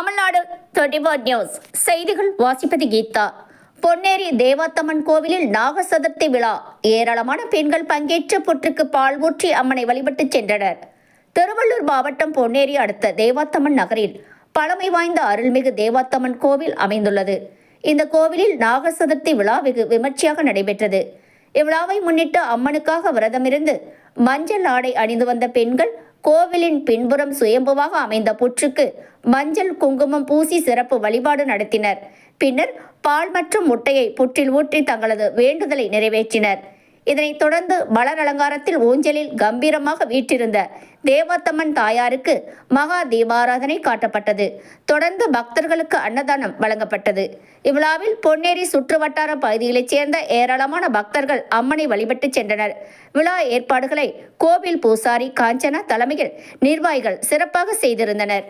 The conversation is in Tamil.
தமிழ்நாடு டுவெண்டி நியூஸ் செய்திகள் வாசிப்பது கீதா. பொன்னேரி தேவாத்தம்மன் கோவிலில் நாக சதுர்த்தி விழா. ஏராளமான பெண்கள் பங்கேற்ற புற்றுக்கு பால் ஊற்றி அம்மனை வழிபட்டு சென்றனர். திருவள்ளூர் மாவட்டம் பொன்னேரி அடுத்த தேவாத்தம்மன் நகரில் பழமை வாய்ந்த அருள்மிகு தேவாத்தம்மன் கோவில் அமைந்துள்ளது. இந்த கோவிலில் நாக சதுர்த்தி விழா வெகு விமர்சையாக நடைபெற்றது. இவ்விழாவை முன்னிட்டு அம்மனுக்காக விரதமிருந்து மஞ்சள் ஆடை அணிந்து வந்த பெண்கள் கோவிலின் பின்புறம் சுயம்புவாக அமைந்த புற்றுக்கு மஞ்சள் குங்குமம் பூசி சிறப்பு வழிபாடு நடத்தினர். பின்னர் பால் மற்றும் முட்டையை புற்றில் ஊற்றி தங்களது வேண்டுதலை நிறைவேற்றினர். இதனைத் தொடர்ந்து மலர் அலங்காரத்தில் ஊஞ்சலில் கம்பீரமாக வீற்றிருந்த தேவாத்தம்மன் தாயாருக்கு மகா தீபாராதனை காட்டப்பட்டது. தொடர்ந்து பக்தர்களுக்கு அன்னதானம் வழங்கப்பட்டது. இவ்விழாவில் பொன்னேரி சுற்றுவட்டார பகுதிகளைச் சேர்ந்த ஏராளமான பக்தர்கள் அம்மனை வழிபட்டு சென்றனர். விழா ஏற்பாடுகளை கோவில் பூசாரி காஞ்சனா தலைமையில் நிர்வாகிகள் சிறப்பாக செய்திருந்தனர்.